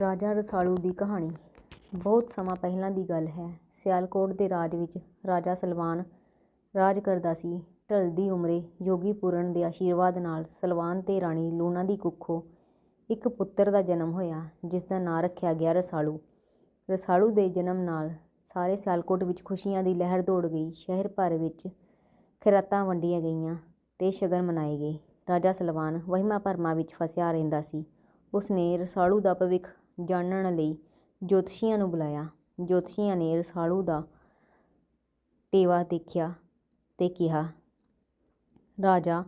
ਰਾਜਾ ਰਸਾਲੂ ਦੀ ਕਹਾਣੀ। ਬਹੁਤ ਸਮਾਂ ਪਹਿਲਾਂ ਦੀ ਗੱਲ ਹੈ। ਸਿਆਲਕੋਟ ਦੇ ਰਾਜ ਵਿੱਚ ਰਾਜਾ ਸਲਵਾਨ ਰਾਜ ਕਰਦਾ ਸੀ। ਢਲਦੀ ਉਮਰੇ ਯੋਗੀ ਪੂਰਨ ਦੇ ਆਸ਼ੀਰਵਾਦ ਨਾਲ ਸਲਵਾਨ ਤੇ ਰਾਣੀ ਲੂਣਾ ਦੀ ਕੁੱਖੋਂ ਇੱਕ ਪੁੱਤਰ ਦਾ ਜਨਮ ਹੋਇਆ, ਜਿਸ ਦਾ ਨਾਂ ਰੱਖਿਆ ਗਿਆ ਰਸਾਲੂ। ਰਸਾਲੂ ਦੇ ਜਨਮ ਨਾਲ ਸਾਰੇ ਸਿਆਲਕੋਟ ਵਿੱਚ ਖੁਸ਼ੀਆਂ ਦੀ ਲਹਿਰ ਦੌੜ ਗਈ। ਸ਼ਹਿਰ ਭਰ ਵਿੱਚ ਖੈਰਾਤਾਂ ਵੰਡੀਆਂ ਗਈਆਂ ਤੇ ਸ਼ਗਨ ਮਨਾਏ ਗਏ। ਰਾਜਾ ਸਲਵਾਨ ਵਹਿਮਾਂ ਭਰਮਾਂ ਵਿੱਚ ਫਸਿਆ ਰਹਿੰਦਾ ਸੀ। ਉਸਨੇ ਰਸਾਲੂ ਦਾ ਭਵਿੱਖ ਜਾਣਨ ਲਈ ਜੋਤਸ਼ੀਆਂ ਨੂੰ ਬੁਲਾਇਆ। ਜੋਤਸ਼ੀਆਂ ਨੇ ਰਸਾਲੂ ਦਾ ਟੇਵਾ ਦੇਖਿਆ ਤੇ ਕਿਹਾ, ਰਾਜਾ,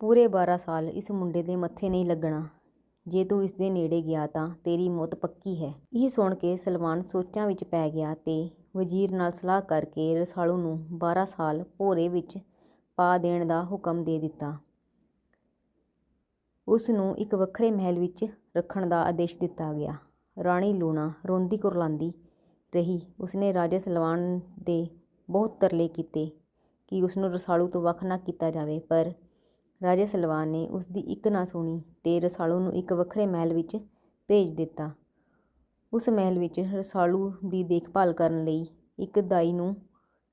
ਪੂਰੇ 12 ਸਾਲ ਇਸ ਮੁੰਡੇ ਦੇ ਮੱਥੇ ਨਹੀਂ ਲੱਗਣਾ। ਜੇ ਤੂੰ ਇਸ ਦੇ ਨੇੜੇ ਗਿਆ ਤਾਂ ਤੇਰੀ ਮੌਤ ਪੱਕੀ ਹੈ ਇਹ ਸੁਣ ਕੇ ਸਲਮਾਨ ਸੋਚਾਂ ਵਿੱਚ ਪੈ ਗਿਆ ਤੇ ਵਜ਼ੀਰ ਨਾਲ ਸਲਾਹ ਕਰਕੇ ਰਸਾਲੂ ਨੂੰ 12 ਸਾਲ ਭੋਰੇ ਵਿੱਚ ਪਾ ਦੇਣ ਦਾ ਹੁਕਮ ਦੇ ਦਿੱਤਾ। ਉਸ ਨੂੰ ਇੱਕ ਵੱਖਰੇ ਮਹਿਲ ਵਿੱਚ ਰੱਖਣ ਦਾ ਆਦੇਸ਼ ਦਿੱਤਾ ਗਿਆ। ਰਾਣੀ ਲੂਣਾ ਰੋਂਦੀ ਕੁਰਲਾਉਂਦੀ ਰਹੀ। ਉਸਨੇ ਰਾਜੇ ਸਲਵਾਨ ਦੇ ਬਹੁਤ ਤਰਲੇ ਕੀਤੇ ਕਿ ਉਸ ਨੂੰ ਰਸਾਲੂ ਤੋਂ ਵੱਖ ਨਾ ਕੀਤਾ ਜਾਵੇ, ਪਰ ਰਾਜੇ ਸਲਵਾਨ ਨੇ ਉਸ ਦੀ ਇੱਕ ਨਾ ਸੁਣੀ ਤੇ ਰਸਾਲੂ ਨੂੰ ਇੱਕ ਵੱਖਰੇ ਮਹਿਲ ਵਿੱਚ ਭੇਜ ਦਿੱਤਾ। ਉਸ ਮਹਿਲ ਵਿੱਚ ਰਸਾਲੂ ਦੀ ਦੇਖਭਾਲ ਕਰਨ ਲਈ ਇੱਕ ਦਾਈ ਨੂੰ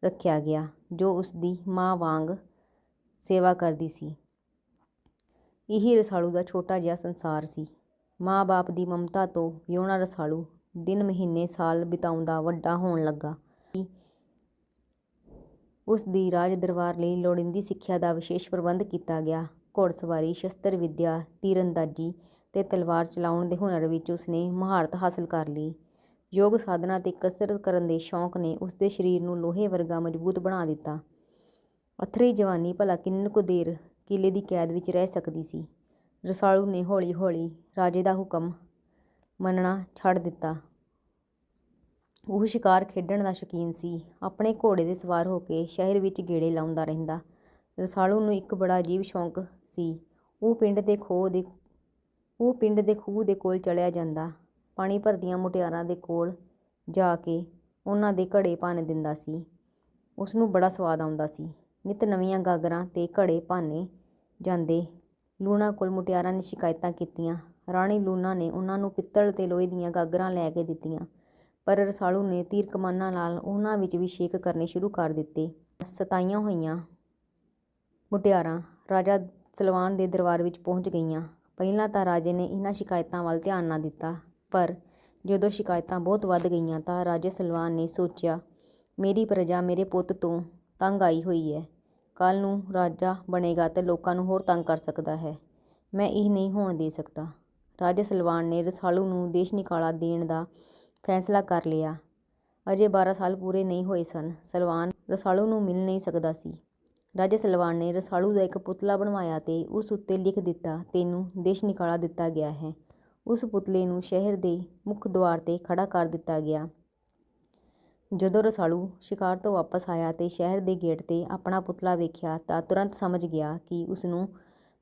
ਰੱਖਿਆ ਗਿਆ, ਜੋ ਉਸ ਦੀ ਮਾਂ ਵਾਂਗ ਸੇਵਾ ਕਰਦੀ ਸੀ। ਇਹੀ ਰਸਾਲੂ ਦਾ ਛੋਟਾ ਜਿਹਾ ਸੰਸਾਰ ਸੀ। ਮਾਂ-ਬਾਪ ਦੀ ਮਮਤਾ ਤੋਂ ਵਿਹੂਣਾ ਰਸਾਲੂ ਦਿਨ, ਮਹੀਨੇ, ਸਾਲ ਬਿਤਾਉਂਦਾ ਵੱਡਾ ਹੋਣ ਲੱਗਾ। ਉਸ ਦੀ ਰਾਜ ਦਰਬਾਰ ਲਈ ਲੋੜੀਂਦੀ ਸਿੱਖਿਆ ਦਾ ਵਿਸ਼ੇਸ਼ ਪ੍ਰਬੰਧ ਕੀਤਾ ਗਿਆ। ਘੋੜਸਵਾਰੀ, ਸ਼ਸਤਰ ਵਿਦਿਆ, ਤੀਰਅੰਦਾਜ਼ੀ ਤੇ ਤਲਵਾਰ ਚਲਾਉਣ ਦੇ ਹੁਨਰ ਵਿੱਚ ਉਸਨੇ ਮਹਾਰਤ ਹਾਸਲ ਕਰ ਲਈ। ਯੋਗ ਸਾਧਨਾ ਤੇ ਕਸਰਤ ਕਰਨ ਦੇ ਸ਼ੌਂਕ ਨੇ ਉਸ ਦੇ ਸਰੀਰ ਨੂੰ ਲੋਹੇ ਵਰਗਾ ਮਜ਼ਬੂਤ ਬਣਾ ਦਿੱਤਾ। ਅਥਰੀ ਜਵਾਨੀ ਭਲਾ ਕਿੰਨ ਕੁ ਦੇਰ ਕਿਲੇ ਦੀ ਕੈਦ ਵਿੱਚ ਰਹਿ ਸਕਦੀ ਸੀ। ਰਸਾਲੂ ਨੇ ਹੌਲੀ-ਹੌਲੀ ਰਾਜੇ ਦਾ ਹੁਕਮ ਮੰਨਣਾ ਛੱਡ ਦਿੱਤਾ। ਉਹ ਸ਼ਿਕਾਰ ਖੇਡਣ ਦਾ ਸ਼ੌਕੀਨ ਸੀ। ਆਪਣੇ ਘੋੜੇ ਦੇ ਸਵਾਰ ਹੋ ਕੇ ਸ਼ਹਿਰ ਵਿੱਚ ਗੇੜੇ ਲਾਉਂਦਾ ਰਹਿੰਦਾ। ਰਸਾਲੂ ਨੂੰ ਇੱਕ ਬੜਾ ਅਜੀਬ ਸ਼ੌਂਕ ਸੀ। ਉਹ ਪਿੰਡ ਦੇ ਖੂਹ ਦੇ, ਉਹ ਪਿੰਡ ਦੇ ਖੂਹ ਦੇ ਕੋਲ ਚਲਿਆ ਜਾਂਦਾ। ਪਾਣੀ ਭਰਦੀਆਂ ਮੁਟਿਆਰਾਂ ਦੇ ਕੋਲ ਜਾ ਕੇ ਉਹਨਾਂ ਦੇ ਘੜੇ ਭੰਨ ਦਿੰਦਾ ਸੀ। ਉਸ ਨੂੰ ਬੜਾ ਸਵਾਦ ਆਉਂਦਾ ਸੀ। ਨਿਤ ਨਵੀਆਂ ਗਾਗਰਾਂ ਤੇ ਘੜੇ ਭਾਨੇ ਜਾਂਦੇ। ਲੂਣਾ ਕੋਲ ਮੁਟਿਆਰਾਂ ਨੇ ਸ਼ਿਕਾਇਤਾਂ ਕੀਤੀਆਂ। ਰਾਣੀ ਲੂਣਾ ਨੇ ਉਹਨਾਂ ਨੂੰ ਪਿੱਤਲ ਤੇ ਲੋਹੇ ਦੀਆਂ ਗਾਗਰਾਂ ਲੈ ਕੇ ਦਿੱਤੀਆਂ, ਪਰ ਰਸਾਲੂ ਨੇ ਤੀਰ ਕਮਾਨਾਂ ਨਾਲ ਉਹਨਾਂ ਵਿੱਚ ਵੀ ਛੇਕ ਕਰਨੇ ਸ਼ੁਰੂ ਕਰ ਦਿੱਤੇ। ਸਤਾਈਆਂ ਹੋਈਆਂ ਮੁਟਿਆਰਾਂ ਰਾਜਾ ਸਲਵਾਨ ਦੇ ਦਰਬਾਰ ਵਿੱਚ ਪਹੁੰਚ ਗਈਆਂ। ਪਹਿਲਾਂ ਤਾਂ ਰਾਜੇ ਨੇ ਇਹਨਾਂ ਸ਼ਿਕਾਇਤਾਂ ਵੱਲ ਧਿਆਨ ਨਾ ਦਿੱਤਾ, ਪਰ ਜਦੋਂ ਸ਼ਿਕਾਇਤਾਂ ਬਹੁਤ ਵੱਧ ਗਈਆਂ ਤਾਂ ਰਾਜੇ ਸਲਵਾਨ ਨੇ ਸੋਚਿਆ, ਮੇਰੀ ਪ੍ਰਜਾ ਮੇਰੇ ਪੁੱਤ ਤੋਂ ਤੰਗ ਆਈ ਹੋਈ ਹੈ। ਕੱਲ੍ਹ ਨੂੰ ਰਾਜਾ ਬਣੇਗਾ ਤੇ ਲੋਕਾਂ ਨੂੰ ਹੋਰ ਤੰਗ ਕਰ ਸਕਦਾ ਹੈ। ਮੈਂ ਇਹ ਨਹੀਂ ਹੋਣ ਦੇ ਸਕਦਾ। ਰਾਜੇ ਸਲਵਾਨ ਨੇ ਰਸਾਲੂ ਨੂੰ ਦੇਸ਼ ਨਿਕਾਲਾ ਦੇਣ ਦਾ ਫੈਸਲਾ ਕਰ ਲਿਆ। ਅਜੇ 12 ਸਾਲ ਪੂਰੇ ਨਹੀਂ ਹੋਏ ਸਨ। ਸਲਵਾਨ ਰਸਾਲੂ ਨੂੰ ਮਿਲ ਨਹੀਂ ਸਕਦਾ ਸੀ। ਰਾਜੇ ਸਲਵਾਨ ਨੇ ਰਸਾਲੂ ਦਾ ਇੱਕ ਪੁਤਲਾ ਬਣਵਾਇਆ ਤੇ ਉਸ ਉੱਤੇ ਲਿਖ ਦਿੱਤਾ, ਤੈਨੂੰ ਦੇਸ਼ ਨਿਕਾਲਾ ਦਿੱਤਾ ਗਿਆ ਹੈ। ਉਸ ਪੁਤਲੇ ਨੂੰ ਸ਼ਹਿਰ ਦੇ ਮੁੱਖ ਦੁਆਰ ਤੇ ਖੜਾ ਕਰ ਦਿੱਤਾ ਗਿਆ। ਜਦੋਂ ਰਸਾਲੂ ਸ਼ਿਕਾਰ ਤੋਂ ਵਾਪਸ ਆਇਆ ਤੇ ਸ਼ਹਿਰ ਦੇ ਗੇਟ ਤੇ ਆਪਣਾ ਪੁਤਲਾ ਵੇਖਿਆ ਤਾਂ ਤੁਰੰਤ ਸਮਝ ਗਿਆ ਕਿ ਉਸ ਨੂੰ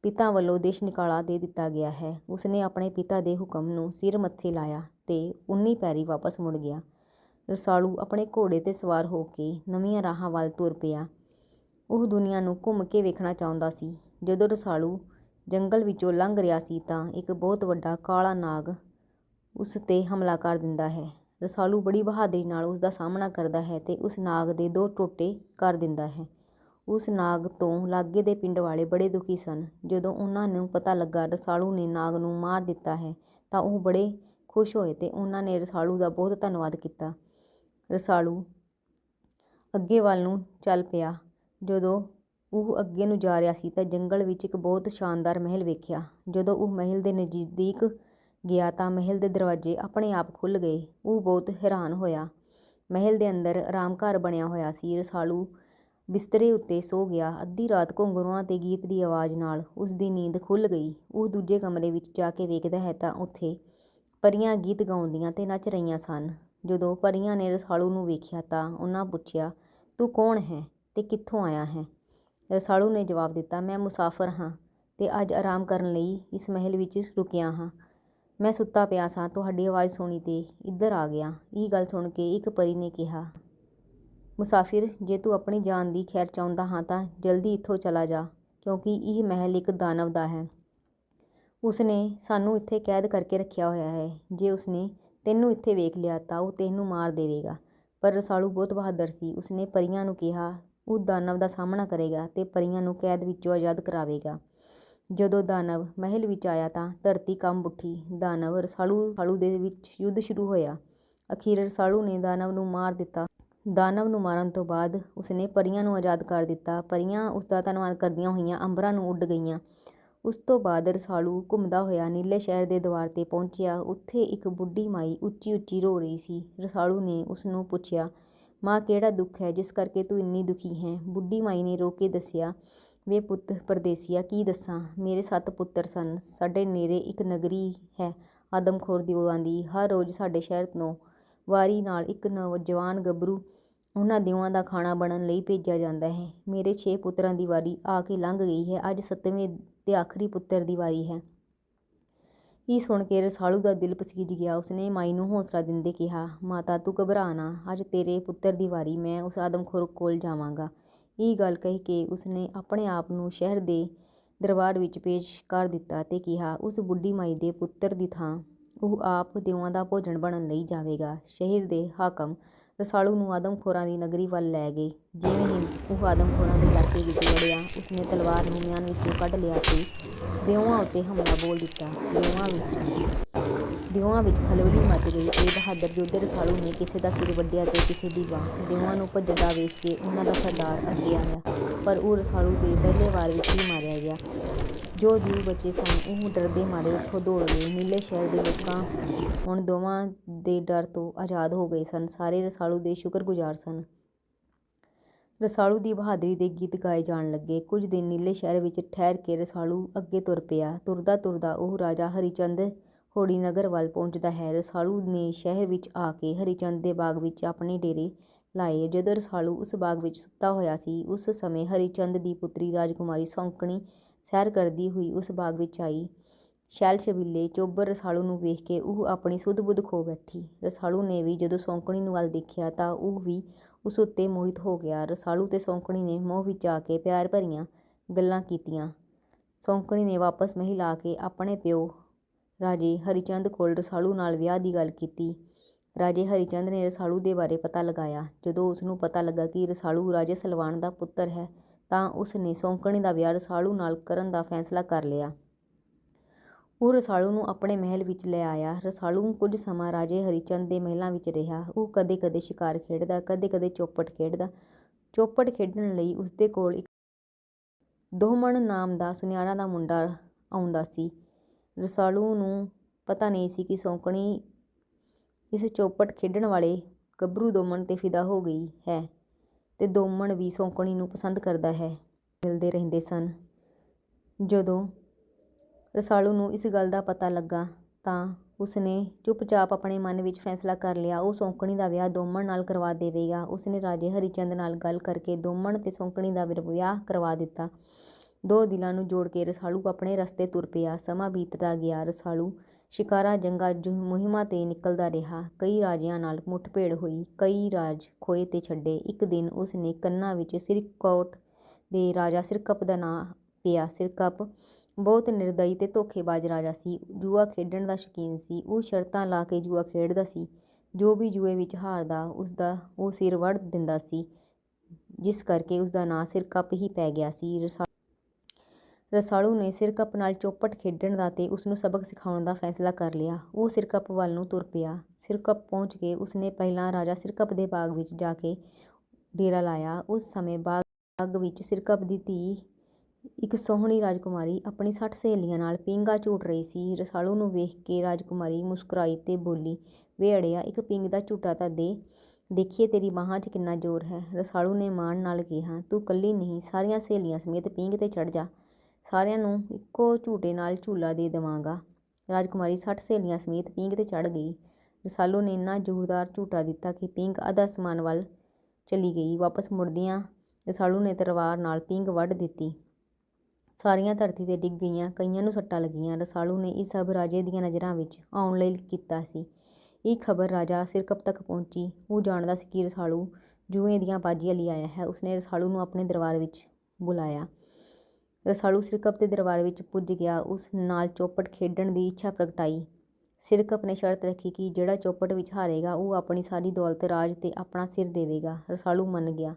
ਪਿਤਾ ਵੱਲੋਂ ਦੇਸ਼ ਨਿਕਾਲਾ ਦੇ ਦਿੱਤਾ ਗਿਆ ਹੈ। ਉਸਨੇ ਆਪਣੇ ਪਿਤਾ ਦੇ ਹੁਕਮ ਨੂੰ ਸਿਰ ਮੱਥੇ ਲਾਇਆ ਤੇ ਉੱਨੀ ਪੈਰੀ ਵਾਪਸ ਮੁੜ ਗਿਆ। ਰਸਾਲੂ ਆਪਣੇ ਘੋੜੇ ਤੇ ਸਵਾਰ ਹੋ ਕੇ ਨਵੀਆਂ ਰਾਹਾਂ ਵੱਲ ਤੁਰ ਪਿਆ। ਉਹ ਦੁਨੀਆ ਨੂੰ ਘੁੰਮ ਕੇ ਵੇਖਣਾ ਚਾਹੁੰਦਾ ਸੀ। ਜਦੋਂ ਰਸਾਲੂ ਜੰਗਲ ਵਿੱਚੋਂ ਲੰਘ ਰਿਹਾ ਸੀ ਤਾਂ ਇੱਕ ਬਹੁਤ ਵੱਡਾ ਕਾਲਾ ਨਾਗ ਉਸ ਤੇ ਹਮਲਾ ਕਰ ਦਿੰਦਾ ਹੈ। ਰਸਾਲੂ ਬੜੀ ਬਹਾਦਰੀ ਨਾਲ ਉਸ ਦਾ ਸਾਹਮਣਾ ਕਰਦਾ ਹੈ ਤੇ ਉਸ ਨਾਗ ਦੇ ਦੋ ਟੋਟੇ ਕਰ ਦਿੰਦਾ ਹੈ। ਉਸ ਨਾਗ ਤੋਂ ਲਾਗੇ ਦੇ ਪਿੰਡ ਵਾਲੇ ਬੜੇ ਦੁਖੀ ਸਨ। ਜਦੋਂ ਉਹਨਾਂ ਨੂੰ ਪਤਾ ਲੱਗਾ ਰਸਾਲੂ ਨੇ ਨਾਗ ਨੂੰ ਮਾਰ ਦਿੱਤਾ ਹੈ, ਤਾਂ ਉਹ ਬੜੇ ਖੁਸ਼ ਹੋਏ ਤੇ ਉਹਨਾਂ ਨੇ ਰਸਾਲੂ ਦਾ ਬਹੁਤ ਧੰਨਵਾਦ ਕੀਤਾ। ਰਸਾਲੂ ਅੱਗੇ ਵੱਲ ਨੂੰ ਚੱਲ ਪਿਆ। ਜਦੋਂ ਉਹ ਅੱਗੇ ਨੂੰ ਜਾ ਰਿਹਾ ਸੀ ਤਾਂ ਜੰਗਲ ਵਿੱਚ ਇੱਕ ਬਹੁਤ ਸ਼ਾਨਦਾਰ ਮਹਿਲ ਵੇਖਿਆ। ਜਦੋਂ ਉਹ ਮਹਿਲ ਦੇ ਨਜ਼ਦੀਕ ਗਿਆ ਤਾਂ ਮਹਿਲ ਦੇ ਦਰਵਾਜ਼ੇ ਆਪਣੇ ਆਪ ਖੁੱਲ੍ਹ ਗਏ। ਉਹ ਬਹੁਤ ਹੈਰਾਨ ਹੋਇਆ। ਮਹਿਲ ਦੇ ਅੰਦਰ ਆਰਾਮ ਘਰ ਬਣਿਆ ਹੋਇਆ ਸੀ। ਰਸਾਲੂ ਬਿਸਤਰੇ ਉੱਤੇ ਸੋ ਗਿਆ। ਅੱਧੀ ਰਾਤ ਘੁੰਗਰੂਆਂ ਤੇ ਗੀਤ ਦੀ ਆਵਾਜ਼ ਨਾਲ ਉਸ ਦੀ ਨੀਂਦ ਖੁੱਲ੍ਹ ਗਈ। ਉਹ ਦੂਜੇ ਕਮਰੇ ਵਿੱਚ ਜਾ ਕੇ ਵੇਖਦਾ ਹੈ ਤਾਂ ਉੱਥੇ ਪਰੀਆਂ ਗੀਤ ਗਾਉਂਦੀਆਂ ਤੇ ਨੱਚ ਰਹੀਆਂ ਸਨ। ਜਦੋਂ ਪਰੀਆਂ ਨੇ ਰਸਾਲੂ ਨੂੰ ਵੇਖਿਆ ਤਾਂ ਉਹਨਾਂ ਪੁੱਛਿਆ, ਤੂੰ ਕੌਣ ਹੈ ਤੇ ਕਿੱਥੋਂ ਆਇਆ ਹੈ? ਰਸਾਲੂ ਨੇ ਜਵਾਬ ਦਿੱਤਾ, ਮੈਂ ਮੁਸਾਫਰ ਹਾਂ ਤੇ ਅੱਜ ਆਰਾਮ ਕਰਨ ਲਈ ਇਸ ਮਹਿਲ ਵਿੱਚ ਰੁਕਿਆ ਹਾਂ। ਮੈਂ ਸੁੱਤਾ ਪਿਆ ਸਾਂ, ਤੁਹਾਡੀ ਆਵਾਜ਼ ਸੁਣੀ ਤੇ ਇੱਧਰ ਆ ਗਿਆ। ਇਹ ਗੱਲ ਸੁਣ ਕੇ ਇੱਕ ਪਰੀ ਨੇ ਕਿਹਾ, ਮੁਸਾਫਿਰ, ਜੇ ਤੂੰ ਆਪਣੀ ਜਾਨ ਦੀ ਖੈਰ ਚਾਹੁੰਦਾ ਹਾਂ ਤਾਂ ਜਲਦੀ ਇੱਥੋਂ ਚਲਾ ਜਾ, ਕਿਉਂਕਿ ਇਹ ਮਹਿਲ ਇੱਕ ਦਾਨਵ ਦਾ ਹੈ। ਉਸਨੇ ਸਾਨੂੰ ਇੱਥੇ ਕੈਦ ਕਰਕੇ ਰੱਖਿਆ ਹੋਇਆ ਹੈ। ਜੇ ਉਸਨੇ ਤੈਨੂੰ ਇੱਥੇ ਵੇਖ ਲਿਆ ਤਾਂ ਉਹ ਤੈਨੂੰ ਮਾਰ ਦੇਵੇਗਾ। ਪਰ ਰਸਾਲੂ ਬਹੁਤ ਬਹਾਦਰ ਸੀ। ਉਸਨੇ ਪਰੀਆਂ ਨੂੰ ਕਿਹਾ, ਉਹ ਦਾਨਵ ਦਾ ਸਾਹਮਣਾ ਕਰੇਗਾ ਤੇ ਪਰੀਆਂ ਨੂੰ ਕੈਦ ਵਿੱਚੋਂ ਆਜ਼ਾਦ ਕਰਾਵੇਗਾ। ਜਦੋਂ ਦਾਨਵ ਮਹਿਲ ਵਿੱਚ ਆਇਆ ਤਾਂ ਧਰਤੀ ਕੰਬ ਉੱਠੀ। ਦਾਨਵ ਰਸਾਲੂ ਰਸਾਲੂ ਦੇ ਵਿੱਚ ਯੁੱਧ ਸ਼ੁਰੂ ਹੋਇਆ। ਅਖੀਰ ਰਸਾਲੂ ਨੇ ਦਾਨਵ ਨੂੰ ਮਾਰ ਦਿੱਤਾ। ਦਾਨਵ ਨੂੰ ਮਾਰਨ ਤੋਂ ਬਾਅਦ ਉਸਨੇ ਪਰੀਆਂ ਨੂੰ ਆਜ਼ਾਦ ਕਰ ਦਿੱਤਾ। ਪਰੀਆਂ ਉਸਦਾ ਧੰਨਵਾਦ ਕਰਦੀਆਂ ਹੋਈਆਂ ਅੰਬਰਾਂ ਨੂੰ ਉੱਡ ਗਈਆਂ। ਉਸ ਤੋਂ ਬਾਅਦ ਰਸਾਲੂ ਘੁੰਮਦਾ ਹੋਇਆ ਨੀਲੇ ਸ਼ਹਿਰ ਦੇ ਦੁਆਰ ਤੇ ਪਹੁੰਚਿਆ। ਉੱਥੇ ਇੱਕ ਬੁੱਢੀ ਮਾਈ ਉੱਚੀ ਉੱਚੀ ਰੋ ਰਹੀ ਸੀ। ਰਸਾਲੂ ਨੇ ਉਸ ਨੂੰ ਪੁੱਛਿਆ, ਮਾਂ, ਕਿਹੜਾ ਦੁੱਖ ਹੈ ਜਿਸ ਕਰਕੇ ਤੂੰ ਇੰਨੀ ਦੁਖੀ ਹੈ? ਬੁੱਢੀ ਮਾਈ ਨੇ ਰੋ ਕੇ ਦੱਸਿਆ ਵੇ ਪੁੱਤ ਪਰਦੇਸੀਆ ਕੀ ਦੱਸਾਂ? ਮੇਰੇ ਸੱਤ ਪੁੱਤਰ ਸਨ। ਸਾਡੇ ਨੇੜੇ ਇੱਕ ਨਗਰੀ ਹੈ, ਆਦਮਖੋਰ ਦਿਓਆਂ ਦੀ। ਹਰ ਰੋਜ਼ ਸਾਡੇ ਸ਼ਹਿਰ ਤੋਂ ਵਾਰੀ ਨਾਲ ਇੱਕ ਨੌਜਵਾਨ ਗੱਭਰੂ ਉਹਨਾਂ ਦਿਓਆਂ ਦਾ ਖਾਣਾ ਬਣਨ ਲਈ ਭੇਜਿਆ ਜਾਂਦਾ ਹੈ। ਮੇਰੇ ਛੇ ਪੁੱਤਰਾਂ ਦੀ ਵਾਰੀ ਆ ਕੇ ਲੰਘ ਗਈ ਹੈ। ਅੱਜ ਸੱਤਵੇਂ ਤੇ ਆਖਰੀ ਪੁੱਤਰ ਦੀ ਵਾਰੀ ਹੈ। ਇਹ ਸੁਣ ਕੇ ਰਸਾਲੂ ਦਾ ਦਿਲ ਪਸੀਜ ਗਿਆ। ਉਸਨੇ ਮਾਈ ਨੂੰ ਹੌਸਲਾ ਦਿੰਦੇ ਕਿਹਾ, ਮਾਤਾ, ਤੂੰ ਘਬਰਾ ਨਾ। ਅੱਜ ਤੇਰੇ ਪੁੱਤਰ ਦੀ ਵਾਰੀ। ਮੈਂ ਉਸ ਆਦਮਖੋਰ ਕੋਲ ਜਾਵਾਂਗਾ। ਇਹ ਗੱਲ ਕਹਿ ਕੇ ਉਸਨੇ ਆਪਣੇ ਆਪ ਨੂੰ ਸ਼ਹਿਰ ਦੇ ਦਰਬਾਰ ਵਿੱਚ ਪੇਸ਼ ਕਰ ਦਿੱਤਾ ਤੇ ਕਿਹਾ, ਉਸ ਬੁੱਢੀ ਮਾਈ ਦੇ ਪੁੱਤਰ ਦੀ ਥਾਂ, ਉਹ ਆਪ ਦਿਓਆਂ ਦਾ ਭੋਜਨ ਬਣਨ ਲਈ ਜਾਵੇਗਾ। ਸ਼ਹਿਰ ਦੇ ਹਾਕਮ ਰਸਾਲੂ ਨੂੰ ਆਦਮਖੋਰਾਂ ਦੀ ਨਗਰੀ ਵੱਲ ਲੈ ਗਏ। ਜਿਵੇਂ ਹੀ ਉਹ ਆਦਮਖੋਰਾਂ ਦੇ ਇਲਾਕੇ ਵਿੱਚ ਵੜਿਆ, ਉਸਨੇ ਤਲਵਾਰ ਨੂੰ ਮਿਆਨ ਵਿੱਚੋਂ ਕੱਢ ਲਿਆ ਤੇ ਦਿਓਆਂ ਉੱਤੇ ਹਮਲਾ ਬੋਲ ਦਿੱਤਾ। ਦਿਓਆਂ ਵਿੱਚ ਦਿਓਆਂ ਵਿੱਚ ਖਲਬਲੀ ਮਚ ਗਈ। ਇਹ ਬਹਾਦਰ ਯੋਧੇ ਰਸਾਲੂ ਨੇ ਕਿਸੇ ਦਾ ਸਿਰ ਵੱਢਿਆ ਤੇ ਕਿਸੇ ਦੀ ਬਾਹ ਦਿਓਆਂ ਨੂੰ ਭੱਜਦਾ ਵੇਖ ਕੇ ਉਹਨਾਂ ਦਾ ਸਰਦਾਰ ਅੱਗੇ ਆਇਆ। ਪਰ ਉਹ ਰਸਾਲੂ ਦੇ ਪਹਿਲੇ ਵਾਰ ਵਿੱਚ ਹੀ ਮਾਰਿਆ ਗਿਆ। ਜੋ ਜੀਵ ਬਚੇ ਸਨ, ਉਹ ਡਰਦੇ ਮਾਰੇ ਉੱਥੋਂ ਦੌੜ ਗਏ। ਨੀਲੇ ਸ਼ਹਿਰ ਦੇ ਲੋਕਾਂ ਹੁਣ ਦੋਵਾਂ ਦੇ ਡਰ ਤੋਂ ਆਜ਼ਾਦ ਹੋ ਗਏ ਸਨ। ਸਾਰੇ ਰਸਾਲੂ ਦੇ ਸ਼ੁਕਰਗੁਜ਼ਾਰ ਸਨ। ਰਸਾਲੂ ਦੀ ਬਹਾਦਰੀ ਦੇ ਗੀਤ ਗਾਏ ਜਾਣ ਲੱਗੇ। ਕੁਝ ਦਿਨ ਨੀਲੇ ਸ਼ਹਿਰ ਵਿੱਚ ਠਹਿਰ ਕੇ ਰਸਾਲੂ ਅੱਗੇ ਤੁਰ ਪਿਆ। ਤੁਰਦਾ ਤੁਰਦਾ ਉਹ ਰਾਜਾ ਹਰੀਚੰਦ ਹੋੜੀ ਨਗਰ ਵੱਲ ਪਹੁੰਚਦਾ ਹੈ। ਰਸਾਲੂ ਨੇ ਸ਼ਹਿਰ ਵਿੱਚ ਆ ਕੇ ਹਰੀਚੰਦ ਦੇ ਬਾਗ ਵਿੱਚ ਆਪਣੇ ਡੇਰੇ ਲਾਏ। ਜਦੋਂ ਰਸਾਲੂ ਉਸ ਬਾਗ ਵਿੱਚ ਸੁੱਤਾ ਹੋਇਆ ਸੀ, ਉਸ ਸਮੇਂ ਹਰੀਚੰਦ ਦੀ ਪੁੱਤਰੀ ਰਾਜਕੁਮਾਰੀ ਸੌਂਕਣੀ ਸੈਰ ਕਰਦੀ ਹੋਈ ਉਸ ਬਾਗ ਵਿੱਚ ਆਈ। ਸ਼ੈਲ ਛਬੀਲੇ ਚੋਬਰ ਰਸਾਲੂ ਨੂੰ ਵੇਖ ਕੇ ਉਹ ਆਪਣੀ ਸੁੱਧ ਬੁੱਧ ਖੋ ਬੈਠੀ। ਰਸਾਲੂ ਨੇ ਵੀ ਜਦੋਂ ਸੌਂਕਣੀ ਨੂੰ ਵੱਲ ਦੇਖਿਆ ਤਾਂ ਉਹ ਵੀ ਉਸ ਉੱਤੇ ਮੋਹਿਤ ਹੋ ਗਿਆ। ਰਸਾਲੂ ਤੇ ਸੌਂਕਣੀ ਨੇ ਮੋਹ ਵਿੱਚ ਆ ਕੇ ਪਿਆਰ ਭਰੀਆਂ ਗੱਲਾਂ ਕੀਤੀਆਂ। ਸੌਂਕਣੀ ਨੇ ਵਾਪਸ ਮਹਿਲ ਆ ਕੇ ਆਪਣੇ ਪਿਓ ਰਾਜੇ ਹਰੀਚੰਦ ਕੋਲ ਰਸਾਲੂ ਨਾਲ ਵਿਆਹ ਦੀ ਗੱਲ ਕੀਤੀ। ਰਾਜੇ ਹਰੀਚੰਦ ਨੇ ਰਸਾਲੂ ਦੇ ਬਾਰੇ ਪਤਾ ਲਗਾਇਆ। ਜਦੋਂ ਉਸ ਨੂੰ ਪਤਾ ਲੱਗਾ ਕਿ ਰਸਾਲੂ ਰਾਜੇ ਸਲਵਾਨ ਦਾ ਪੁੱਤਰ ਹੈ, ਤਾਂ ਉਸ ਨੇ ਸੌਂਕਣੀ ਦਾ ਵਿਆਹ ਰਸਾਲੂ ਨਾਲ ਕਰਨ ਦਾ ਫੈਸਲਾ ਕਰ ਲਿਆ। ਉਹ ਰਸਾਲੂ ਨੂੰ ਆਪਣੇ ਮਹਿਲ ਵਿੱਚ ਲੈ ਆਇਆ। ਰਸਾਲੂ ਕੁਝ ਸਮਾਂ ਰਾਜੇ ਹਰੀਚੰਦ ਦੇ ਮਹਿਲਾਂ ਵਿੱਚ ਰਿਹਾ। ਉਹ ਕਦੇ-ਕਦੇ ਸ਼ਿਕਾਰ ਖੇਡਦਾ, ਕਦੇ-ਕਦੇ ਚੌਪਟ ਖੇਡਦਾ। ਚੌਪਟ ਖੇਡਣ ਲਈ ਉਸਦੇ ਕੋਲ ਇੱਕ ਦੋਹਮਣ ਨਾਮ ਦਾ ਸੁਨਿਆਰਾ ਦਾ ਮੁੰਡਾ ਆਉਂਦਾ ਸੀ। ਰਸਾਲੂ ਨੂੰ ਪਤਾ ਨਹੀਂ ਸੀ ਕਿ ਸੌਂਕਣੀ ਇਸ ਚੌਪਟ ਖੇਡਣ ਵਾਲੇ ਗੱਭਰੂ ਦੋਮਣ ਤੇ ਫਿਦਾ ਹੋ ਗਈ ਹੈ ਤੇ ਦੋਮਣ ਵੀ ਸੌਂਕਣੀ ਨੂੰ ਪਸੰਦ ਕਰਦਾ ਹੈ। ਮਿਲਦੇ ਰਹਿੰਦੇ ਸਨ। ਜਦੋਂ ਰਸਾਲੂ ਨੂੰ ਇਸ ਗੱਲ ਦਾ ਪਤਾ ਲੱਗਾ ਤਾਂ ਉਸਨੇ ਚੁੱਪਚਾਪ ਆਪਣੇ ਮਨ ਵਿੱਚ ਫੈਸਲਾ ਕਰ ਲਿਆ, ਉਹ ਸੌਂਕਣੀ ਦਾ ਵਿਆਹ ਦੋਮਣ ਨਾਲ ਕਰਵਾ ਦੇਵੇਗਾ। ਉਸਨੇ ਰਾਜੇ ਹਰੀਚੰਦ ਨਾਲ ਗੱਲ ਕਰਕੇ ਦੋਮਣ ਤੇ ਸੌਂਕਣੀ ਦਾ ਵਿਆਹ ਕਰਵਾ ਦਿੱਤਾ। ਦੋ ਦਿਲਾਂ ਨੂੰ ਜੋੜ ਕੇ ਰਸਾਲੂ ਆਪਣੇ ਰਸਤੇ ਤੁਰ ਪਿਆ। ਸਮਾਂ ਬੀਤਦਾ ਗਿਆ। ਰਸਾਲੂ ਸ਼ਿਕਾਰਾ ਜੰਗਾਂ ਮੁਹਿੰਮਾਂ ਤੇ ਨਿਕਲਦਾ ਰਿਹਾ। ਕਈ ਰਾਜਿਆਂ ਨਾਲ ਮੁੱਠਭੇੜ ਹੋਈ। ਕਈ ਰਾਜ ਖੋਏ ਤੇ ਛੱਡੇ। ਇੱਕ ਦਿਨ ਉਸ ਨੇ ਕੰਨਾਂ ਵਿੱਚ ਸਿਰਕੌਟ ਦੇ ਰਾਜਾ ਸਿਰਕਪ ਦਾ ਨਾਂ ਪਿਆ। ਸਿਰਕਪ ਬਹੁਤ ਨਿਰਦਈ ਤੇ ਧੋਖੇਬਾਜ਼ ਰਾਜਾ ਸੀ। ਜੂਆ ਖੇਡਣ ਦਾ ਸ਼ੌਕੀਨ ਸੀ। ਉਹ ਸ਼ਰਤਾਂ ਲਾ ਕੇ ਜੂਆ ਖੇਡਦਾ ਸੀ। ਜੋ ਵੀ ਜੂਏ ਵਿੱਚ ਹਾਰਦਾ, ਉਸਦਾ ਉਹ ਸਿਰ ਵੜ ਦਿੰਦਾ ਸੀ, ਜਿਸ ਕਰਕੇ ਉਸਦਾ ਨਾਂ ਸਿਰਕਪ ਹੀ ਪੈ ਗਿਆ ਸੀ। ਰਸਾ ਰਸਾਲੂ ਨੇ ਸਿਰਕੱਪ ਨਾਲ ਚੌਪਟ ਖੇਡਣ ਦਾ ਤੇ ਉਸਨੂੰ ਸਬਕ ਸਿਖਾਉਣ ਦਾ ਫੈਸਲਾ ਕਰ ਲਿਆ। ਉਹ ਸਿਰਕੱਪ ਵੱਲ ਨੂੰ ਤੁਰ ਪਿਆ। ਸਿਰਕੱਪ ਪਹੁੰਚ ਕੇ ਉਸਨੇ ਪਹਿਲਾਂ ਰਾਜਾ ਸਿਰਕੱਪ ਦੇ ਬਾਗ ਵਿੱਚ ਜਾ ਕੇ ਡੇਰਾ ਲਾਇਆ। ਉਸ ਸਮੇਂ ਬਾਗ ਵਿੱਚ ਸਿਰਕੱਪ ਦੀ ਧੀ, ਇੱਕ ਸੋਹਣੀ ਰਾਜਕੁਮਾਰੀ ਆਪਣੀ ਸੱਠ ਸਹੇਲੀਆਂ ਨਾਲ ਪੀਂਘਾਂ ਝੂਟ ਰਹੀ ਸੀ। ਰਸਾਲੂ ਨੂੰ ਵੇਖ ਕੇ ਰਾਜਕੁਮਾਰੀ ਮੁਸਕਰਾਈ ਤੇ ਬੋਲੀ ਵੇ ਅੜਿਆ ਇੱਕ ਪੀਂਘ ਦਾ ਝੂਟਾ ਤਾਂ ਦੇ। ਦੇਖੀਏ ਤੇਰੀ ਬਾਹਾਂ 'ਚ ਕਿੰਨਾ ਜ਼ੋਰ ਹੈ। ਰਸਾਲੂ ਨੇ ਮਾਣ ਨਾਲ ਕਿਹਾ, ਤੂੰ ਕੱਲੀ ਨਹੀਂ, ਸਾਰੀਆਂ ਸਹੇਲੀਆਂ ਸਮੇਤ ਪੀਂਘ ਤੇ ਚੜ ਜਾ। ਸਾਰਿਆਂ ਨੂੰ ਇੱਕੋ ਝੂਟੇ ਨਾਲ ਝੂਲਾ ਦੇ ਦੇਵਾਂਗਾ। ਰਾਜਕੁਮਾਰੀ ਸੱਠ ਸਹੇਲੀਆਂ ਸਮੇਤ ਪੀਂਘ ਤੇ ਚੜ ਗਈ। ਰਸਾਲੂ ਨੇ ਇੰਨਾ ਜ਼ੋਰਦਾਰ ਝੂਟਾ ਦਿੱਤਾ ਕਿ ਪੀਂਘ ਅੱਧਾ ਅਸਮਾਨ ਵੱਲ ਚਲੀ ਗਈ। ਵਾਪਸ ਮੁੜਦਿਆਂ ਰਸਾਲੂ ਨੇ ਤਲਵਾਰ ਨਾਲ ਪੀਂਘ ਵੱਢ ਦਿੱਤੀ। ਸਾਰੀਆਂ ਧਰਤੀ ਤੇ ਡਿੱਗ ਗਈਆਂ, ਕਈਆਂ ਨੂੰ ਸੱਟਾਂ ਲੱਗੀਆਂ। ਰਸਾਲੂ ਨੇ ਇਹ ਸਭ ਰਾਜੇ ਦੀਆਂ ਨਜ਼ਰਾਂ ਵਿੱਚ ਆਉਣ ਲਈ ਕੀਤਾ ਸੀ। ਇਹ ਖਬਰ ਰਾਜਾ ਸਿਰਕਪ ਤੱਕ ਪਹੁੰਚੀ। ਉਹ ਜਾਣਦਾ ਸੀ ਕਿ ਰਸਾਲੂ ਜੂਏ ਦੀਆਂ ਬਾਜੀਆਂ ਲਈ ਆਇਆ ਹੈ। ਉਸਨੇ ਰਸਾਲੂ ਨੂੰ ਆਪਣੇ ਦਰਬਾਰ ਵਿੱਚ ਬੁਲਾਇਆ। ਰਸਾਲੂ ਸਿਰਕੱਪ ਦੇ ਦਰਬਾਰ ਵਿੱਚ ਪੁੱਜ ਗਿਆ। ਉਸ ਨਾਲ ਚੌਪਟ ਖੇਡਣ ਦੀ ਇੱਛਾ ਪ੍ਰਗਟਾਈ। ਸਿਰਕੱਪ ਨੇ ਸ਼ਰਤ ਰੱਖੀ ਕਿ ਜਿਹੜਾ ਚੌਪਟ ਵਿੱਚ ਹਾਰੇਗਾ, ਉਹ ਆਪਣੀ ਸਾਰੀ ਦੌਲਤ, ਰਾਜ ਤੇ ਆਪਣਾ ਸਿਰ ਦੇਵੇਗਾ। ਰਸਾਲੂ ਮੰਨ ਗਿਆ।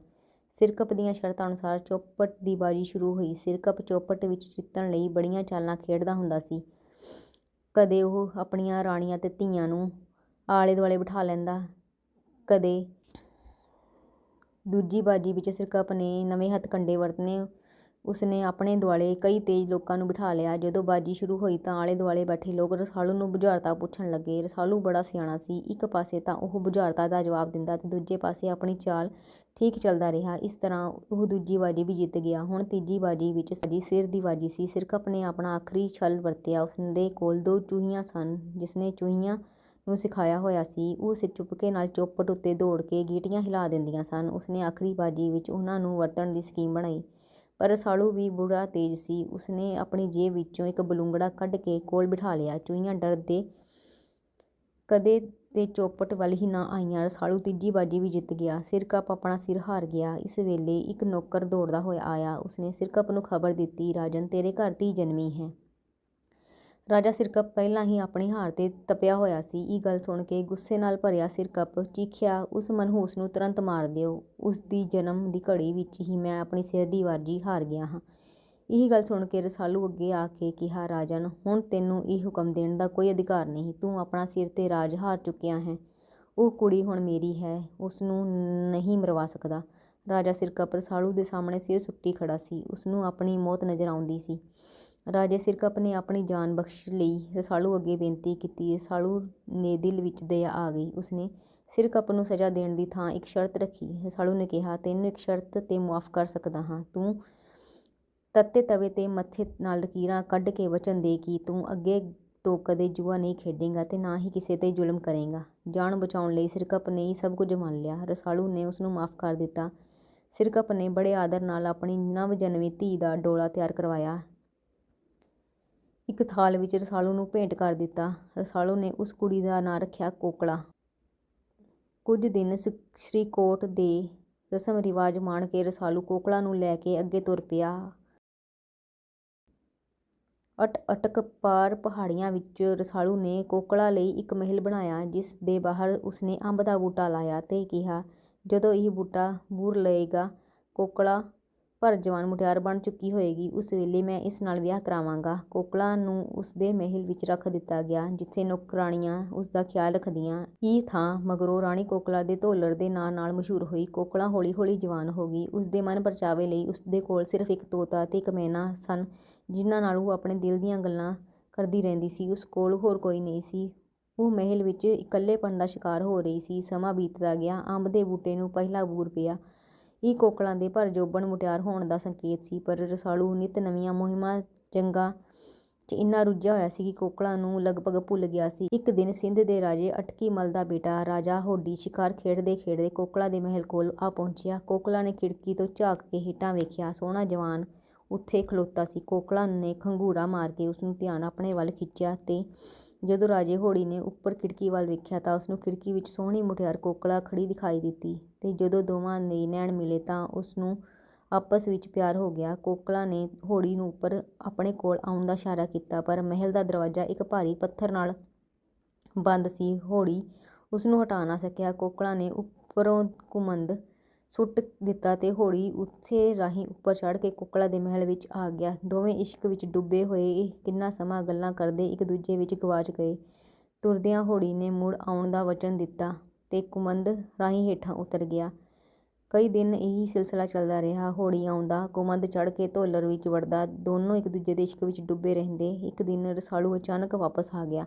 ਸਿਰਕੱਪ ਦੀਆਂ ਸ਼ਰਤਾਂ ਅਨੁਸਾਰ ਚੌਪਟ ਦੀ ਬਾਜੀ ਸ਼ੁਰੂ ਹੋਈ। ਸਿਰਕੱਪ ਚੌਪਟ ਵਿੱਚ ਜਿੱਤਣ ਲਈ ਬੜੀਆਂ ਚਾਲਾਂ ਖੇਡਦਾ ਹੁੰਦਾ ਸੀ। ਕਦੇ ਉਹ ਆਪਣੀਆਂ ਰਾਣੀਆਂ ਤੇ ਧੀਆਂ ਨੂੰ ਆਲੇ ਦੁਆਲੇ ਬਿਠਾ ਲੈਂਦਾ, ਕਦੇ ਦੂਜੀ ਬਾਜੀ ਵਿੱਚ ਸਿਰਕੱਪ ਨੇ ਨਵੇਂ ਹੱਥ ਹੱਥਕੰਡੇ ਵਰਤਨੇ ਉਸਨੇ ਆਪਣੇ ਦੁਆਲੇ ਕਈ ਤੇਜ਼ ਲੋਕਾਂ ਨੂੰ ਬਿਠਾ ਲਿਆ। ਜਦੋਂ ਬਾਜੀ ਸ਼ੁਰੂ ਹੋਈ ਤਾਂ ਆਲੇ ਦੁਆਲੇ ਬੈਠੇ ਲੋਕ ਰਸਾਲੂ ਨੂੰ ਬੁਝਾਰਤਾ ਪੁੱਛਣ ਲੱਗੇ। ਰਸਾਲੂ ਬੜਾ ਸਿਆਣਾ ਸੀ। ਇੱਕ ਪਾਸੇ ਤਾਂ ਉਹ ਬੁਝਾਰਤਾ ਦਾ ਜਵਾਬ ਦਿੰਦਾ ਤੇ ਦੂਜੇ ਪਾਸੇ ਆਪਣੀ ਚਾਲ ਠੀਕ ਚੱਲਦਾ ਰਿਹਾ। ਇਸ ਤਰ੍ਹਾਂ ਉਹ ਦੂਜੀ ਬਾਜੀ ਵੀ ਜਿੱਤ ਗਿਆ। ਹੁਣ ਤੀਜੀ ਬਾਜੀ ਵਿੱਚ ਸਾਡੀ ਸਿਰ ਦੀ ਬਾਜੀ ਸੀ। ਸਿਰਕੱਪ ਨੇ ਆਪਣਾ ਆਖਰੀ ਛਲ ਵਰਤਿਆ। ਉਸਦੇ ਕੋਲ ਦੋ ਚੂਹੀਆਂ ਸਨ, ਜਿਸਨੇ ਚੂਹੀਆਂ ਨੂੰ ਸਿਖਾਇਆ ਹੋਇਆ ਸੀ। ਉਹ ਸਿਰ ਚੁਪਕੇ ਨਾਲ ਚੌਪਟ ਉੱਤੇ ਦੌੜ ਕੇ ਗੀਟੀਆਂ ਹਿਲਾ ਦਿੰਦੀਆਂ ਸਨ। ਉਸਨੇ ਆਖਰੀ ਬਾਜੀ ਵਿੱਚ ਉਹਨਾਂ ਨੂੰ ਵਰਤਣ ਦੀ ਸਕੀਮ ਬਣਾਈ। ਪਰ ਰਸਾਲੂ ਵੀ ਬੁਰਾ ਤੇਜ਼ ਸੀ। ਉਸਨੇ ਆਪਣੀ ਜੇਬ ਵਿੱਚੋਂ ਇੱਕ ਬਲੂੰਗੜਾ ਕੱਢ ਕੇ ਕੋਲ ਬਿਠਾ ਲਿਆ। ਚੂਹੀਆਂ ਡਰਦੇ ਕਦੇ ਤੇ ਚੌਪਟ ਵੱਲ ਹੀ ਨਾ ਆਈਆਂ। ਰਸਾਲੂ ਤੀਜੀ ਬਾਜੀ ਵੀ ਜਿੱਤ ਗਿਆ। ਸਿਰਕੱਪ ਆਪਣਾ ਸਿਰ ਹਾਰ ਗਿਆ। ਇਸ ਵੇਲੇ ਇੱਕ ਨੌਕਰ ਦੌੜਦਾ ਹੋਇਆ ਆਇਆ। ਉਸਨੇ ਸਿਰਕੱਪ ਨੂੰ ਖਬਰ ਦਿੱਤੀ, ਰਾਜਨ, ਤੇਰੇ ਘਰ ਧੀ ਜਨਮੀ ਹੈ। ਰਾਜਾ ਸਿਰਕੱਪ ਪਹਿਲਾਂ ਹੀ ਆਪਣੀ ਹਾਰ ਤੇ ਤਪਿਆ ਹੋਇਆ ਸੀ। ਇਹ ਗੱਲ ਸੁਣ ਕੇ ਗੁੱਸੇ ਨਾਲ ਭਰਿਆ ਸਿਰਕੱਪ ਚੀਖਿਆ, ਉਸ ਮਨਹੂਸ ਨੂੰ ਤੁਰੰਤ ਮਾਰ ਦਿਓ। ਉਸ ਦੀ ਜਨਮ ਦੀ ਘੜੀ ਵਿੱਚ ਹੀ ਮੈਂ ਆਪਣੀ ਸਿਰ ਦੀ ਬਾਜੀ ਹਾਰ ਗਿਆ ਹਾਂ। ਇਹ ਗੱਲ ਸੁਣ ਕੇ ਰਸਾਲੂ ਅੱਗੇ ਆ ਕੇ ਕਿਹਾ, ਰਾਜਨ, ਹੁਣ ਤੈਨੂੰ ਇਹ ਹੁਕਮ ਦੇਣ ਦਾ ਕੋਈ ਅਧਿਕਾਰ ਨਹੀਂ। ਤੂੰ ਆਪਣਾ ਸਿਰ ਤੇ ਰਾਜ ਹਾਰ ਚੁੱਕਿਆ ਹੈ। ਉਹ ਕੁੜੀ ਹੁਣ ਮੇਰੀ ਹੈ। ਉਸ ਨੂੰ ਨਹੀਂ ਮਰਵਾ ਸਕਦਾ। ਰਾਜਾ ਸਿਰਕੱਪ ਰਸਾਲੂ ਦੇ ਸਾਹਮਣੇ ਸਿਰ ਸੁੱਟੀ ਖੜਾ ਸੀ। ਉਸ ਨੂੰ ਆਪਣੀ ਮੌਤ ਨਜ਼ਰ ਆਉਂਦੀ ਸੀ। ਰਾਜੇ ਸਿਰਕੱਪ ਨੇ ਆਪਣੀ ਜਾਨ ਬਖਸ਼ ਲਈ ਰਸਾਲੂ ਅੱਗੇ ਬੇਨਤੀ ਕੀਤੀ। ਰਸਾਲੂ ਨੇ ਦਿਲ ਵਿੱਚ ਦਇਆ ਆ ਗਈ। ਉਸਨੇ ਸਿਰਕੱਪ ਨੂੰ ਸਜ਼ਾ ਦੇਣ ਦੀ ਥਾਂ ਇੱਕ ਸ਼ਰਤ ਰੱਖੀ। ਰਸਾਲੂ ਨੇ ਕਿਹਾ, ਤੈਨੂੰ ਇੱਕ ਸ਼ਰਤ ਤੇ ਮੁਆਫ ਕਰ ਸਕਦਾ ਹਾਂ। ਤੂੰ ਤੱਤੇ ਤਵੇ ਤੇ ਮੱਥੇ ਨਾਲ ਲਕੀਰਾਂ ਕੱਢ ਕੇ ਵਚਨ ਦੇ ਕਿ ਤੂੰ ਅੱਗੇ ਤੋਂ ਕਦੇ ਜੂਆ ਨਹੀਂ ਖੇਡੇਗਾ ਤੇ ਨਾ ਹੀ ਕਿਸੇ ਤੇ ਜ਼ੁਲਮ ਕਰੇਗਾ। ਜਾਨ ਬਚਾਉਣ ਲਈ ਸਿਰਕੱਪ ਨੇ ਇਹ ਸਭ ਕੁਝ ਮੰਨ ਲਿਆ। ਰਸਾਲੂ ਨੇ ਉਸ ਨੂੰ ਮਾਫ ਕਰ ਦਿੱਤਾ। ਸਿਰਕੱਪ ਨੇ ਬੜੇ ਆਦਰ ਨਾਲ ਆਪਣੀ ਨਵ ਜਨਮੀ ਧੀ ਦਾ ਡੋਲਾ ਤਿਆਰ ਕਰਵਾਇਆ। ਇੱਕ ਥਾਲ ਵਿੱਚ ਰਸਾਲੂ ਨੂੰ ਭੇਂਟ ਕਰ ਦਿੱਤਾ। ਰਸਾਲੂ ਨੇ ਉਸ ਕੁੜੀ ਦਾ ਨਾਂ ਰੱਖਿਆ ਕੋਕਲਾ। ਕੁਝ ਦਿਨ ਸ੍ਰੀ ਕੋਟ ਦੇ ਰਸਮ ਰਿਵਾਜ ਮਾਣ ਕੇ ਰਸਾਲੂ ਕੋਕਲਾ ਨੂੰ ਲੈ ਕੇ ਅੱਗੇ ਤੁਰ ਪਿਆ। ਅਟ ਅਟਕ ਪਾਰ ਪਹਾੜੀਆਂ ਵਿੱਚ ਰਸਾਲੂ ਨੇ ਕੋਕਲਾ ਲਈ ਇੱਕ ਮਹਿਲ ਬਣਾਇਆ, ਜਿਸ ਦੇ ਬਾਹਰ ਉਸਨੇ ਅੰਬ ਦਾ ਬੂਟਾ ਲਾਇਆ ਤੇ ਕਿਹਾ, ਜਦੋਂ ਇਹ ਬੂਟਾ ਬੂਰ ਲਏਗਾ, ਕੋਕਲਾ ਭਰ ਜਵਾਨ ਮੁਟਿਆਰ ਬਣ ਚੁੱਕੀ ਹੋਏਗੀ, ਉਸ ਵੇਲੇ ਮੈਂ ਇਸ ਨਾਲ ਵਿਆਹ ਕਰਾਵਾਂਗਾ। ਕੋਕਲਾ ਨੂੰ ਉਸ ਦੇ ਮਹਿਲ ਵਿੱਚ ਰੱਖ ਦਿੱਤਾ ਗਿਆ, ਜਿੱਥੇ ਨੌਕਰਾਣੀਆਂ ਉਸ ਦਾ ਖਿਆਲ ਰੱਖਦੀਆਂ ਇਹ ਥਾਂ, ਮਗਰੋਂ ਰਾਣੀ ਕੋਕਲਾ ਦੇ ਧੋਲਰ ਦੇ ਨਾਂ ਨਾਲ ਮਸ਼ਹੂਰ ਹੋਈ। ਕੋਕਲਾ ਹੌਲੀ ਹੌਲੀ ਜਵਾਨ ਹੋ ਗਈ। ਉਸ ਦੇ ਮਨ ਪਰਚਾਵੇ ਲਈ ਉਸ ਦੇ ਕੋਲ ਸਿਰਫ ਇੱਕ ਤੋਤਾ ਤੇ ਇੱਕ ਮੈਨਾ ਸਨ, ਜਿਨ੍ਹਾਂ ਨਾਲ ਉਹ ਆਪਣੇ ਦਿਲ ਦੀਆਂ ਗੱਲਾਂ ਕਰਦੀ ਰਹਿੰਦੀ ਸੀ। ਉਸ ਕੋਲ ਹੋਰ ਕੋਈ ਨਹੀਂ ਸੀ। ਉਹ ਮਹਿਲ ਵਿੱਚ ਇਕੱਲੇਪਣ ਦਾ ਸ਼ਿਕਾਰ ਹੋ ਰਹੀ ਸੀ। ਸਮਾਂ ਬੀਤਦਾ ਗਿਆ। ਅੰਬ ਦੇ ਬੂਟੇ ਨੂੰ ਪਹਿਲਾ ਬੂਰ ਪਿਆ। ਇਹ ਕੋਕਲਾਂ ਦੇ ਭਰ ਜੋਬਨ ਮੁਟਿਆਰ ਹੋਣ ਦਾ ਸੰਕੇਤ ਸੀ, ਪਰ ਰਸਾਲੂ ਨਿਤ ਨਵੀਆਂ ਮੁਹਿੰਮਾਂ ਜੰਗਾਂ 'ਚ ਇੰਨਾ ਰੁੱਝਿਆ ਹੋਇਆ ਸੀ ਕਿ ਕੋਕਲਾਂ ਨੂੰ ਲਗਭਗ ਭੁੱਲ ਗਿਆ ਸੀ। ਇੱਕ ਦਿਨ ਸਿੰਧ ਦੇ ਰਾਜੇ ਅਟਕੀ ਮਲ ਦਾ ਬੇਟਾ ਰਾਜਾ ਹੋਡੀ ਸ਼ਿਕਾਰ ਖੇਡਦੇ ਖੇਡਦੇ ਕੋਕਲਾਂ ਦੇ ਮਹਿਲ ਕੋਲ ਆ ਪਹੁੰਚਿਆ। ਕੋਕਲਾਂ ਨੇ ਖਿੜਕੀ ਤੋਂ ਝਾਕ ਕੇ ਹੇਠਾਂ ਵੇਖਿਆ। ਸੋਹਣਾ ਜਵਾਨ ਉੱਥੇ ਖਲੋਤਾ ਸੀ। ਕੋਕਲਾਂ ਨੇ ਖੰਗੂਰਾ ਮਾਰ ਕੇ ਉਸ ਨੂੰ ਧਿਆਨ ਆਪਣੇ ਵੱਲ ਖਿੱਚਿਆ ਤੇ ਜਦੋਂ ਰਾਜੇ ਹੋੜੀ ਨੇ ਉੱਪਰ ਖਿੜਕੀ ਵੱਲ ਵੇਖਿਆ ਤਾਂ ਉਸ ਨੂੰ ਖਿੜਕੀ ਵਿੱਚ ਸੋਹਣੀ ਮੁਟਿਆਰ ਕੋਕਲਾ ਖੜੀ ਦਿਖਾਈ ਦਿੱਤੀ। ਤੇ ਜਦੋਂ ਦੋਵਾਂ ਦੇ ਨੈਣ ਮਿਲੇ ਤਾਂ ਉਸ ਨੂੰ ਆਪਸ ਵਿੱਚ ਪਿਆਰ ਹੋ ਗਿਆ। ਕੋਕਲਾ ਨੇ ਹੋੜੀ ਨੂੰ ਉੱਪਰ ਆਪਣੇ ਕੋਲ ਆਉਣ ਦਾ ਇਸ਼ਾਰਾ ਕੀਤਾ, ਪਰ ਮਹਿਲ ਦਾ ਦਰਵਾਜ਼ਾ ਇੱਕ ਭਾਰੀ ਪੱਥਰ ਨਾਲ ਬੰਦ ਸੀ। ਹੋੜੀ ਉਸ ਨੂੰ ਹਟਾ ਨਾ ਸਕਿਆ। ਕੋਕਲਾ ਨੇ ਉੱਪਰੋਂ ਕੁਮੰਦ ਸੁੱਟ ਦਿੱਤਾ ਤੇ ਹੋੜੀ ਉਸੇ ਰਾਹੀਂ ਉੱਪਰ ਚੜ੍ਹ ਕੇ ਕੋਕਲਾ ਦੇ ਮਹਿਲ ਵਿੱਚ ਆ ਗਿਆ। ਦੋਵੇਂ ਇਸ਼ਕ ਵਿੱਚ ਡੁੱਬੇ ਹੋਏ। ਕਿੰਨਾ ਸਮਾਂ ਗੱਲਾਂ ਕਰਦੇ ਇੱਕ ਦੂਜੇ ਵਿੱਚ ਗਵਾਚ ਗਏ। ਤੁਰਦਿਆਂ ਹੋੜੀ ਨੇ ਮੁੜ ਆਉਣ ਦਾ ਵਚਨ ਦਿੱਤਾ। ਅਤੇ ਕੁਮੰਦ ਰਾਹੀਂ ਹੇਠਾਂ ਉਤਰ ਗਿਆ। ਕਈ ਦਿਨ ਇਹੀ ਸਿਲਸਿਲਾ ਚੱਲਦਾ ਰਿਹਾ। ਹੋੜੀ ਆਉਂਦਾ ਕੁਮੰਦ ਚੜ੍ਹ ਕੇ ਧੋਲਰ ਵਿੱਚ ਵੜਦਾ। ਦੋਨੋਂ ਇੱਕ ਦੂਜੇ ਦੇ ਇਸ਼ਕ ਵਿੱਚ ਡੁੱਬੇ ਰਹਿੰਦੇ। ਇੱਕ ਦਿਨ ਰਸਾਲੂ ਅਚਾਨਕ ਵਾਪਸ ਆ ਗਿਆ।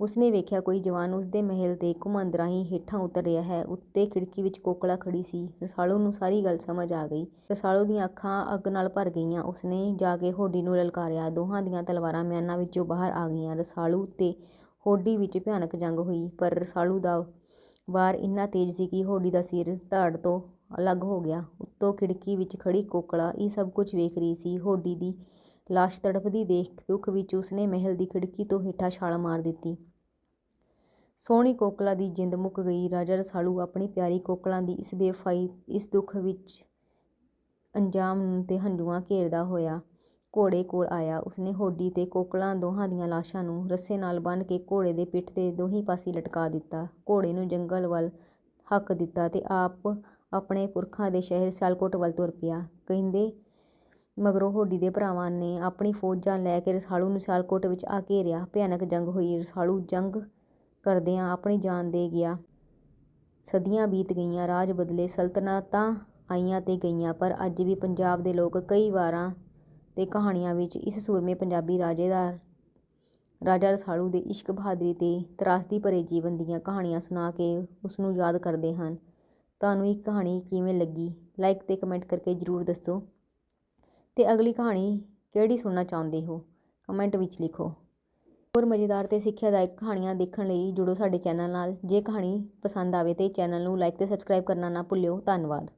ਉਸਨੇ ਵੇਖਿਆ ਕੋਈ ਜਵਾਨ ਉਸਦੇ ਮਹਿਲ ਦੇ ਘੁਮੰਦ ਰਾਹੀਂ ਹੇਠਾਂ ਉਤਰ ਰਿਹਾ ਹੈ। ਉੱਤੇ ਖਿੜਕੀ ਵਿੱਚ ਕੋਕਲਾ ਖੜੀ ਸੀ। ਰਸਾਲੂ ਨੂੰ ਸਾਰੀ ਗੱਲ ਸਮਝ ਆ ਗਈ। ਰਸਾਲੂ ਦੀਆਂ ਅੱਖਾਂ ਅੱਗ ਨਾਲ ਭਰ ਗਈਆਂ। ਉਸਨੇ ਜਾ ਕੇ ਹੋਡੀ ਨੂੰ ਲਲਕਾਰਿਆ। ਦੋਹਾਂ ਦੀਆਂ ਤਲਵਾਰਾਂ ਮਿਆਨਾਂ ਵਿੱਚੋਂ ਬਾਹਰ ਆ ਗਈਆਂ। ਰਸਾਲੂ ਤੇ ਹੋਡੀ ਵਿੱਚ ਭਿਆਨਕ ਜੰਗ ਹੋਈ, ਪਰ ਰਸਾਲੂ ਦਾ ਵਾਰ ਇੰਨਾ ਤੇਜ਼ ਸੀ ਕਿ ਹੋਡੀ ਦਾ ਸਿਰ ਧਾੜ ਤੋਂ ਅਲੱਗ ਹੋ ਗਿਆ। ਉੱਤੋਂ ਖਿੜਕੀ ਵਿੱਚ ਖੜੀ ਕੋਕਲਾ ਇਹ ਸਭ ਕੁਝ ਵੇਖ ਰਹੀ ਸੀ। ਹੋਡੀ ਦੀ ਲਾਸ਼ ਤੜਫਦੀ ਦੇਖ ਦੁੱਖ ਵਿੱਚ ਉਸਨੇ ਮਹਿਲ ਦੀ ਖਿੜਕੀ ਤੋਂ ਹੇਠਾਂ ਛਾਲ ਮਾਰ ਦਿੱਤੀ। ਸੋਹਣੀ ਕੋਕਲਾ ਦੀ ਜਿੰਦ ਮੁੱਕ ਗਈ। ਰਾਜਾ ਰਸਾਲੂ ਆਪਣੀ ਪਿਆਰੀ ਕੋਕਲਾਂ ਦੀ ਇਸ ਬੇਫਾਈ ਇਸ ਦੁੱਖ ਵਿੱਚ ਅੰਜਾਮ ਤੇ ਹੰਝੂਆਂ ਘੇਰਦਾ ਹੋਇਆ ਘੋੜੇ ਕੋਲ ਆਇਆ। ਉਸਨੇ ਹੋਡੀ ਤੇ ਕੋਕਲਾਂ ਦੋਹਾਂ ਦੀਆਂ ਲਾਸ਼ਾਂ ਨੂੰ ਰੱਸੇ ਨਾਲ ਬੰਨ੍ਹ ਕੇ ਘੋੜੇ ਦੇ ਪਿੱਠ ਦੇ ਦੋਹੀਂ ਪਾਸੇ ਲਟਕਾ ਦਿੱਤਾ। ਘੋੜੇ ਨੂੰ ਜੰਗਲ ਵੱਲ ਹੱਕ ਦਿੱਤਾ ਤੇ ਆਪ ਆਪਣੇ ਪੁਰਖਾਂ ਦੇ ਸ਼ਹਿਰ ਸਿਆਲਕੋਟ ਵੱਲ ਤੁਰ ਪਿਆ। ਕਹਿੰਦੇ, ਮਗਰੋਂ ਹੋਡੀ ਦੇ ਭਰਾਵਾਂ ਨੇ ਆਪਣੀ ਫੌਜਾਂ ਲੈ ਕੇ ਰਸਾਲੂ ਨੂੰ ਸਿਆਲਕੋਟ ਵਿੱਚ ਆ ਘੇਰਿਆ ਭਿਆਨਕ ਜੰਗ ਹੋਈ। ਰਸਾਲੂ ਜੰਗ ਕਰਦਿਆਂ ਆਪਣੀ ਜਾਨ ਦੇ ਗਿਆ। ਸਦੀਆਂ ਬੀਤ ਗਈਆਂ। ਰਾਜ ਬਦਲੇ ਸਲਤਨਤਾਂ ਆਈਆਂ ਤੇ ਗਈਆਂ। ਪਰ ਅੱਜ ਵੀ ਪੰਜਾਬ ਦੇ ਲੋਕ ਕਈ ਵਾਰਾਂ ਤੇ ਕਹਾਣੀਆਂ ਵਿੱਚ ਇਸ ਸੂਰਮੇ ਪੰਜਾਬੀ ਰਾਜੇ ਦਾ ਰਾਜਾ ਰਸਾਲੂ ਦੇ ਇਸ਼ਕ ਬਹਾਦਰੀ ਤੇ ਤਰਾਸਦੀ ਭਰੇ ਜੀਵਨ ਦੀਆਂ ਕਹਾਣੀਆਂ ਸੁਣਾ ਕੇ ਉਸ ਨੂੰ ਯਾਦ ਕਰਦੇ ਹਨ। ਤੁਹਾਨੂੰ ਇਹ ਕਹਾਣੀ ਕਿਵੇਂ ਲੱਗੀ? ਲਾਈਕ ਤੇ ਕਮੈਂਟ ਕਰਕੇ ਜ਼ਰੂਰ ਦੱਸੋ। ਤੇ ਅਗਲੀ ਕਹਾਣੀ ਕਿਹੜੀ ਸੁਣਨਾ ਚਾਹੁੰਦੇ ਹੋ? ਕਮੈਂਟ ਵਿੱਚ ਲਿਖੋ। ਹੋਰ ਮਜ਼ੇਦਾਰ ਤੇ ਸਿੱਖਿਆਦਾਇਕ ਕਹਾਣੀਆਂ ਦੇਖਣ ਲਈ ਜੁੜੋ ਸਾਡੇ ਚੈਨਲ ਨਾਲ। ਜੇ ਕਹਾਣੀ ਪਸੰਦ ਆਵੇ ਤੇ ਚੈਨਲ ਨੂੰ ਲਾਈਕ ਤੇ ਸਬਸਕ੍ਰਾਈਬ ਕਰਨਾ ਨਾ ਭੁੱਲਿਓ। ਧੰਨਵਾਦ।